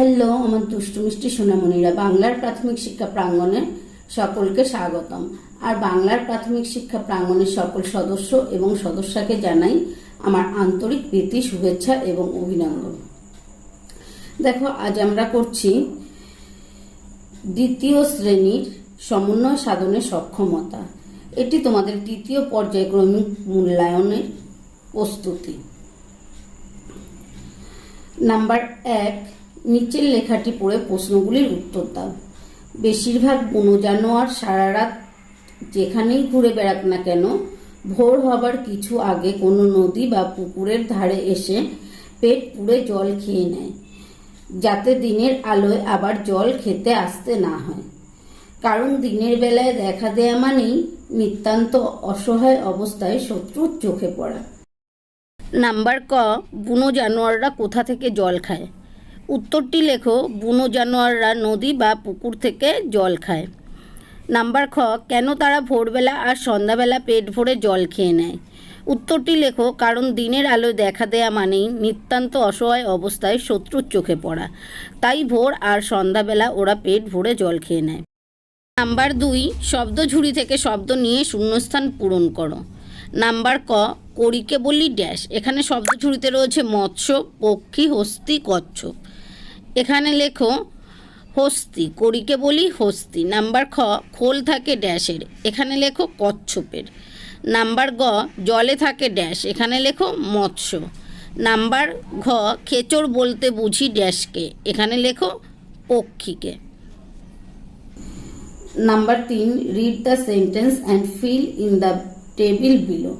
Hello, আমার দুষ্টু মিষ্টি সোনামণিরা, বাংলার প্রাথমিক শিক্ষা প্রাঙ্গণে সকলকে স্বাগতম। আর বাংলার প্রাথমিক শিক্ষা প্রাঙ্গণের সকল সদস্য এবং সদস্যকে জানাই আমার আন্তরিক প্রীতি, শুভেচ্ছা এবং অভিনন্দন। দেখো, আজ আমরা করছি দ্বিতীয় শ্রেণির সমন্বয় সাধনের সক্ষমতা। এটি তোমাদের তৃতীয় পর্যায়ক্রমিক মূল্যায়নের প্রস্তুতি। নাম্বার এক নিচের লেখাটি পড়ে প্রশ্নগুলির উত্তর দাও। বেশিরভাগ বুনো জানোয়ার সারা রাত যেখানেই ঘুরে বেড়াক না কেন, ভোর হবার কিছু আগে কোনো নদী বা পুকুরের ধারে এসে পেট পুড়ে জল খেয়ে নেয়, যাতে দিনের আলোয় আবার জল খেতে আসতে না হয়। কারণ দিনের বেলায় দেখা দেয়া মানেই নিতান্ত অসহায় অবস্থায় শত্রুর চোখে পড়া। নাম্বার ক বুনো জানোয়াররা কোথা থেকে জল খায়? উত্তরটি লেখো, বুনো জানোয়াররা নদী বা পুকুর থেকে জল খায়। নাম্বার খ, কেন তারা ভোরবেলা আর সন্ধ্যাবেলা পেট ভরে জল খেয়ে নেয়? উত্তরটি লেখো, কারণ দিনের আলো দেখা দেয়া মানেই নিতান্ত অসহায় অবস্থায় শত্রুর চোখে পড়া। তাই ভোর আর সন্ধ্যাবেলা ওরা পেট ভরে জল খেয়ে নেয়। নাম্বার দুই, শব্দ ঝুড়ি থেকে শব্দ নিয়ে শূন্যস্থান পূরণ করো। নাম্বার ক, করিকে বলি ড্যাশ। এখানে শব্দ ঝুড়িতে রয়েছে মৎস্য, পক্ষী, হস্তি, কচ্ছপ। এখানে লেখো, হস্তি করিকে বলি হস্তি, নাম্বার খ, খোল থাকে ড্যাশের, এখানে লেখো কচ্ছপের, নাম্বার গ, জলে থাকে ড্যাশ, এখানে লেখো মৎস্য, নাম্বার ঘ, খেচর বলতে বুঝি ড্যাশকে, এখানে লেখো পক্ষীকে। নাম্বার তিন read the sentence and fill in the table below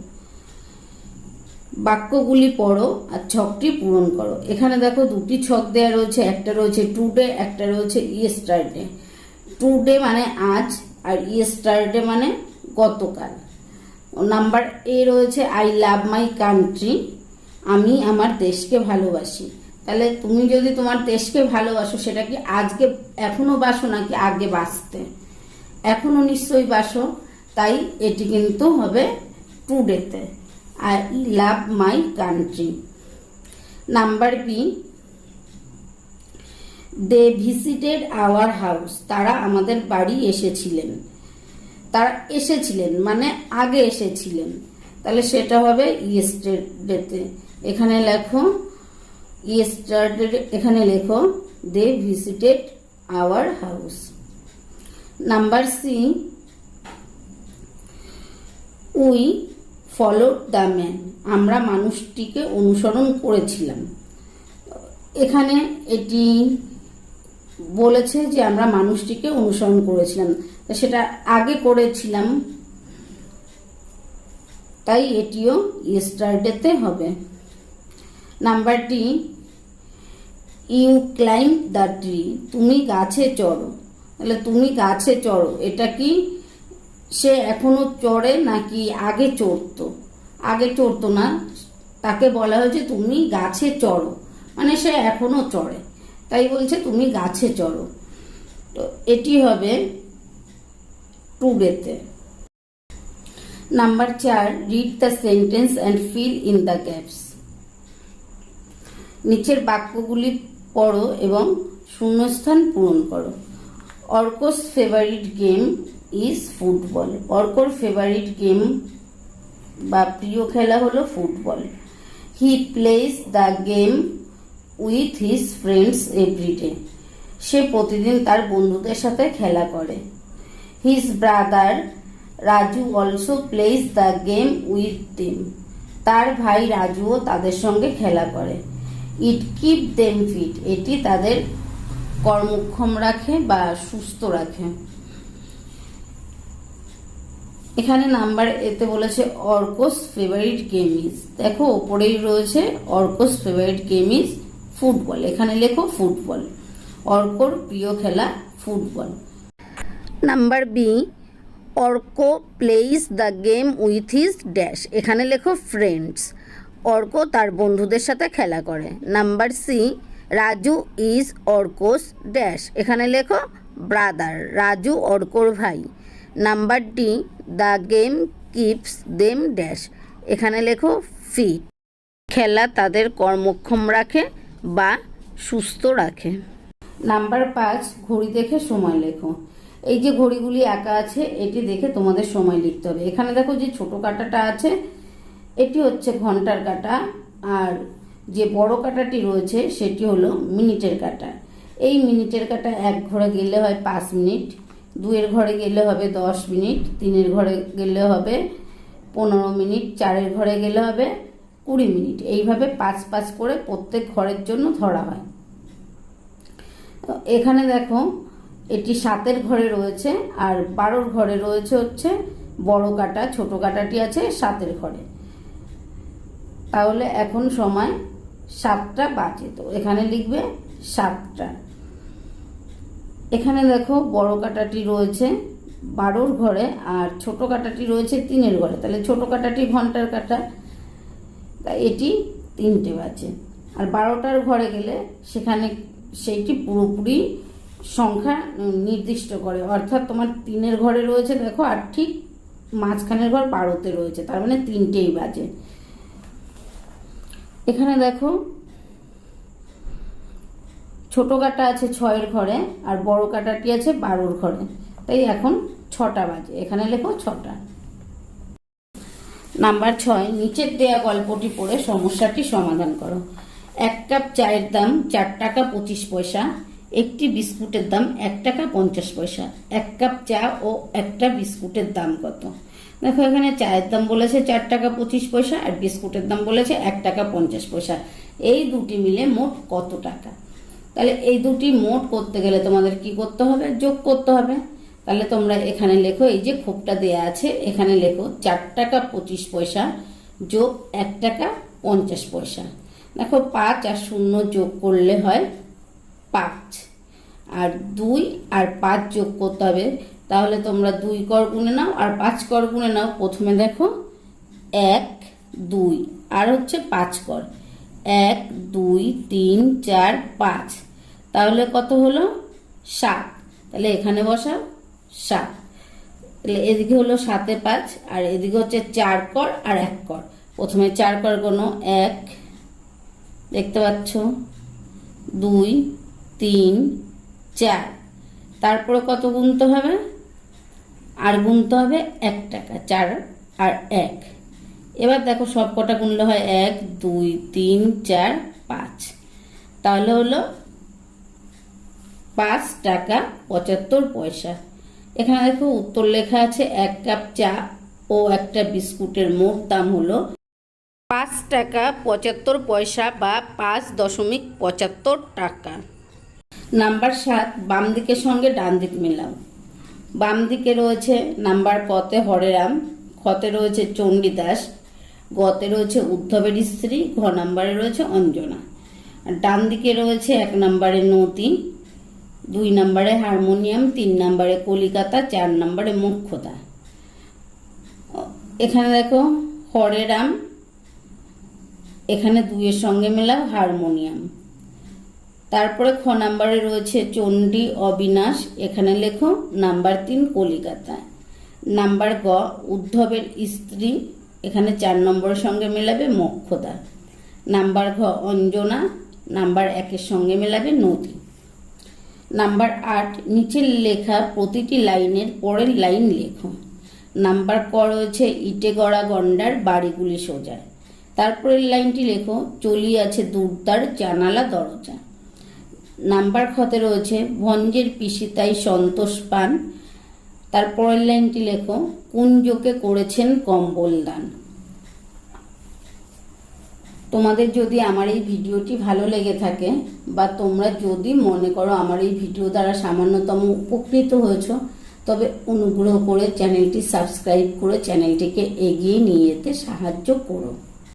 বাক্যগুলি পড়ো আর ছকটি পূরণ করো। এখানে দেখো দুটি ছক দেওয়া রয়েছে, একটা রয়েছে টুডে একটা রয়েছে ইয়েস্টারডে টুডে মানে আজ আর ইয়েস্টারডে মানে গতকাল। নাম্বার এ রয়েছে আই লাভ মাই কান্ট্রি আমি আমার দেশকে ভালোবাসি। তাহলে তুমি যদি তোমার দেশকে ভালোবাসো, সেটা কি আজকে এখনও বাসো নাকি আগে বাঁচতে এখনও নিশ্চয়ই বাসো, তাই এটি কিন্তু হবে টুডেতে I love my country number B they visited our house তারা আমাদের বাড়ি এসেছিলেন। তারা এসেছিলেন মানে আগে এসেছিলেন। তাহলে সেটা হবে ইয়েস্টারডেতে এখানে লেখো ইয়েস্টারডে এখানে লেখো they visited our house number C we follow the man আমরা মানুষটিকে অনুসরণ করেছিলাম। এখানে এটি বলেছে যে আমরা মানুষটিকে অনুসরণ করেছিলাম। সেটা আগে করেছিলাম। তাই এটিও ইয়েস্টারডেতে হবে। নাম্বারটি ইউ ক্লাইম্ব দ্য ট্রি তুমি গাছে চড়ো। তাহলে তুমি গাছে চড়ো। এটা কি? সে এখনও চড়ে নাকি আগে চড়তো? আগে চড়তো না। তাকে বলা হয়েছে, তুমি গাছে চড়ো। মানে সে এখনও চড়ে। তাই বলছে, তুমি গাছে চড়ো। তো এটি হবে টুডেতে। নাম্বার চার read the sentence and fill in the gaps নিচের বাক্যগুলি পড়ো এবং শূন্যস্থান পূরণ করো। Arko's favourite game is football অর্কর favourite game বা প্রিয় খেলা হলো football he plays the game with his friends everyday সে প্রতিদিন তার বন্ধুদের সাথে খেলা করে। His brother Raju also plays the game with them তার ভাই রাজুও তাদের সঙ্গে খেলা করে। ইট কিপ দেম ফিট এটি তাদের কর্মক্ষম রাখে বা সুস্থ রাখে। এখানে নাম্বার এতে বলেছে অর্কোস ফেভারিট গেম ইজ দেখো, ওপরেই রয়েছে Arko's favourite game is football. এখানে লেখো ফুটবল। অর্কর প্রিয় খেলা football. Number B Arko plays the game with his dash এখানে লেখো ফ্রেন্ডস অর্ক তার বন্ধুদের সাথে খেলা করে। Number C Raju is Arko's dash এখানে লেখো ব্রাদার রাজু অর্কর ভাই। Number D the game keeps them dash. এখানে লেখো ফিট খেলা তাদের কর্মক্ষম রাখে বা সুস্থ রাখে। নাম্বার পাঁচ, ঘড়ি দেখে সময় লেখো। এই যে ঘড়িগুলি আঁকা আছে, এটি দেখে তোমাদের সময় লিখতে হবে। এখানে দেখো যে ছোট কাঁটাটা আছে, এটি হচ্ছে ঘণ্টার কাঁটা, আর যে বড় কাঁটাটি রয়েছে, সেটি হলো মিনিটের কাঁটা। এই মিনিটের কাটা এক ঘরে গেলে হয় পাঁচ মিনিট। দুয়ের ঘরে গেলে হবে দশ মিনিট, তিনের ঘরে গেলে হবে পনেরো মিনিট, চারের ঘরে গেলে হবে কুড়ি মিনিট। এইভাবে পাঁচ পাঁচ করে প্রত্যেক ঘরের জন্য ধরা হয়। তো এখানে দেখো, এটি সাতের ঘরে রয়েছে আর বারোর ঘরে রয়েছে হচ্ছে বড় কাটা, ছোট কাটাটি আছে সাতের ঘরে। তাহলে এখন সময় সাতটা বাজে। তো এখানে লিখবে সাতটা। এখানে দেখো বড় কাটাটি রয়েছে বারোর ঘরে আর ছোট কাটাটি রয়েছে তিনের ঘরে। তাহলে ছোট কাটাটি ঘণ্টার কাটা। তা এটি তিনটে বাজে। আর বারোটার ঘরে গেলে সেখানে সেইটি পুরোপুরি সংখ্যা নির্দিষ্ট করে। অর্থাৎ তোমার তিনের ঘরে রয়েছে দেখো আর ঠিক মাঝখানের ঘর বারোতে রয়েছে। তার মানে তিনটেই বাজে। এখানে দেখো ছোট কাটা আছে ছয়ের ঘরে আর বড় কাটাটি আছে বারোর ঘরে। তাই এখন ছটা বাজে। এখানে লেখো ছটা। নাম্বার ছয়, নিচের দেয়া গল্পটি পড়ে সমস্যাটি সমাধান করো। এক কাপ চায়ের দাম চার টাকা পঁচিশ পয়সা, একটি বিস্কুটের দাম এক টাকা পঞ্চাশ পয়সা, এক কাপ চা ও একটা বিস্কুটের দাম কত? দেখো এখানে চায়ের দাম বলেছে চার টাকা পঁচিশ পয়সা আর বিস্কুটের দাম বলেছে এক টাকা পঞ্চাশ পয়সা। এই দুটি মিলে মোট কত টাকা? তাহলে এই দুটি মোট করতে গেলে তোমাদের কি করতে হবে? যোগ করতে হবে। তাহলে তোমরা এখানে লেখো, এই যে খোপটা দেয়া আছে, এখানে লেখো, চার টাকা পঁচিশ পয়সা যোগ এক টাকা পঞ্চাশ পয়সা। দেখো, পাঁচ আর শূন্য যোগ করলে হয় পাঁচ। আর দুই আর পাঁচ যোগ করতে হবে, তাহলে তোমরা দুই কর গুণে নাও, আর পাঁচ কর গুণে নাও, প্রথমে দেখো, এক, দুই, আর হচ্ছে পাঁচ কর। এক, দুই, তিন, চার, পাঁচ। তাহলে কত হলো? সাত। তাহলে এখানে বসাও, সাত। তাহলে এদিকে হলো সাতে পাঁচ, আর এদিকে হচ্ছে চার কর আর এক কর। প্রথমে চার কর কোনো, এক, দেখতে পাচ্ছ? দুই, তিন, চার। তারপরে কত গুনতে হবে? আর গুনতে হবে এক টাকা, চার আর এক। এবার দেখো সব কটা গুনলে হয় এক, দুই, তিন, চার, পাঁচ। তাহলে হলো পাঁচ টাকা পঁচাত্তর পয়সা। এখানে দেখো উত্তর লেখা আছে, এক কাপ চা ও একটা বিস্কুটের মোট দাম হলো পাঁচ টাকা পঁচাত্তর পয়সা বা পাঁচ দশমিক পঁচাত্তর টাকা। নাম্বার সাত, বাম দিকের সঙ্গে ডান দিক মেলাও। বাম দিকে রয়েছে নাম্বার কতে হরেরাম, খতে রয়েছে চণ্ডীদাস, গতে রয়েছে উদ্ধবের স্ত্রী, ঘ নাম্বারে রয়েছে অঞ্জনা। ডান দিকে রয়েছে এক নম্বরে নদী দুই নম্বরে হারমোনিয়াম, তিন নম্বরে কলিকাতা, চার নম্বরে মুখ্যতা। এখানে দেখো, হরে রাম, এখানে দুইয়ের সঙ্গে মেলাও হারমোনিয়াম। তারপরে খ নাম্বারে রয়েছে চণ্ডী, অবিনাশ, এখানে লেখো, নাম্বার তিন, কলিকাতা। নাম্বার গ, উদ্ধবের স্ত্রী, এখানে চার নম্বরের সঙ্গে মেলাবে মোক্ষদা। নাম্বার ঘ, অঞ্জনা, নাম্বার একের সঙ্গে মেলাবে নদী। নাম্বার আট, নিচের লেখা প্রতিটি লাইনের পরের লাইন লেখো। নাম্বার ক রয়েছে, ইটে গড়া গন্ডার, বাড়িগুলি সোজা। তারপরের লাইনটি লেখো চলি আছে দুর্দার জানালা দরজা। নাম্বার খতে রয়েছে, ভঞ্জের পিসিতাই সন্তোষ পান। তারপরের লাইনটি লেখো, কুঞ্জকে করেছেন কম্বল দান। তোমাদের যদি আমার এই ভিডিওটি ভালো লেগে থাকে বা তোমরা যদি মনে করো আমার এই ভিডিও দ্বারা সামান্যতম উপকৃত হয়েছ, তবে অনুগ্রহ করে চ্যানেলটি সাবস্ক্রাইব করে চ্যানেলটিকে এগিয়ে নিয়ে যেতে সাহায্য করো।